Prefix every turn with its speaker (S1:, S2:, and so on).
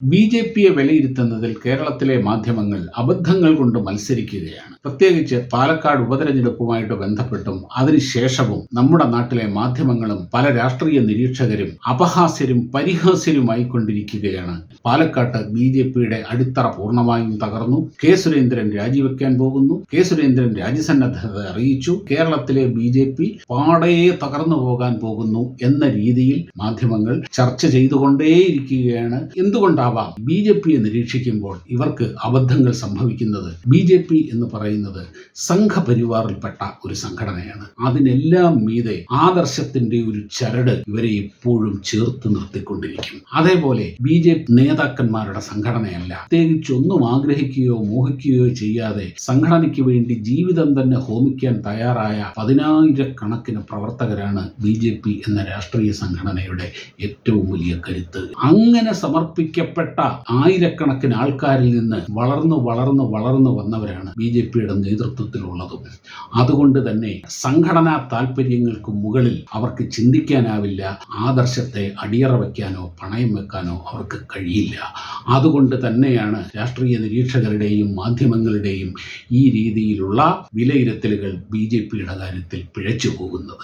S1: B J പിയെ വിലയിരുത്തുന്നതിൽ കേരളത്തിലെ മാധ്യമങ്ങൾ അബദ്ധങ്ങൾ കൊണ്ട് മത്സരിക്കുകയാണ്. പ്രത്യേകിച്ച് പാലക്കാട് ഉപതെരഞ്ഞെടുപ്പുമായിട്ട് ബന്ധപ്പെട്ടും അതിനുശേഷവും നമ്മുടെ നാട്ടിലെ മാധ്യമങ്ങളും പല രാഷ്ട്രീയ നിരീക്ഷകരും അപഹാസ്യരും പരിഹാസ്യരുമായി കൊണ്ടിരിക്കുകയാണ് പാലക്കാട്ട് ബി ജെ പിയുടെ അടിത്തറ പൂർണമായും തകർന്നു. കെ സുരേന്ദ്രൻ രാജിവെക്കാൻ പോകുന്നു. കെ സുരേന്ദ്രൻ രാജ്യസന്നദ്ധത അറിയിച്ചു. കേരളത്തിലെ ബി ജെ പി പാടയെ തകർന്നു പോകാൻ പോകുന്നു എന്ന രീതിയിൽ മാധ്യമങ്ങൾ ചർച്ച ചെയ്തുകൊണ്ടേയിരിക്കുകയാണ്. എന്തുകൊണ്ടാവാം ബി ജെ പിയെ നിരീക്ഷിക്കുമ്പോൾ ഇവർക്ക് അബദ്ധങ്ങൾ സംഭവിക്കുന്നത് ബി ജെ പി എന്ന് പറയുന്നത് സംഘപരിവാറിൽപ്പെട്ട ഒരു സംഘടനയാണ്. അതിനെല്ലാം മീതെ ആദർശത്തിന്റെ ഒരു ചരട് ഇവരെ എപ്പോഴും ചേർത്ത് നിർത്തിക്കൊണ്ടിരിക്കും. അതേപോലെ ബി ജെ പി നേതാക്കന്മാരുടെ സംഘടനയല്ല. പ്രത്യേകിച്ച് ഒന്നും ആഗ്രഹിക്കുകയോ മോഹിക്കുകയോ ചെയ്യാതെ സംഘടനയ്ക്ക് വേണ്ടി ജീവിതം തന്നെ ഹോമിക്കാൻ തയ്യാറായ പതിനായിരക്കണക്കിന് പ്രവർത്തകരാണ് ബി ജെ പി എന്ന രാഷ്ട്രീയ സംഘടനയുടെ ഏറ്റവും വലിയ കരുത്ത്. അങ്ങനെ സമർപ്പിക്കപ്പെട്ട ആയിരക്കണക്കിന് ആൾക്കാരിൽ നിന്ന് വളർന്നു വളർന്നു വളർന്നു വന്നവരാണ് ബി ജെ പിയുടെ നേതൃത്വത്തിലുള്ളതും. അതുകൊണ്ട് തന്നെ സംഘടനാ താല്പര്യങ്ങൾക്ക് മുകളിൽ അവർക്ക് ചിന്തിക്കാനാവില്ല ആദർശത്തെ അടിയറ വയ്ക്കാനോ പണയം വെക്കാനോ അവർക്ക് കഴിയില്ല. അതുകൊണ്ട് തന്നെയാണ് രാഷ്ട്രീയ നിരീക്ഷകരുടെയും മാധ്യമങ്ങളുടെയും ഈ രീതിയിലുള്ള വിലയിരുത്തലുകൾ ബി ജെ പിയുടെ കാര്യത്തിൽ പിഴച്ചു പോകുന്നത്.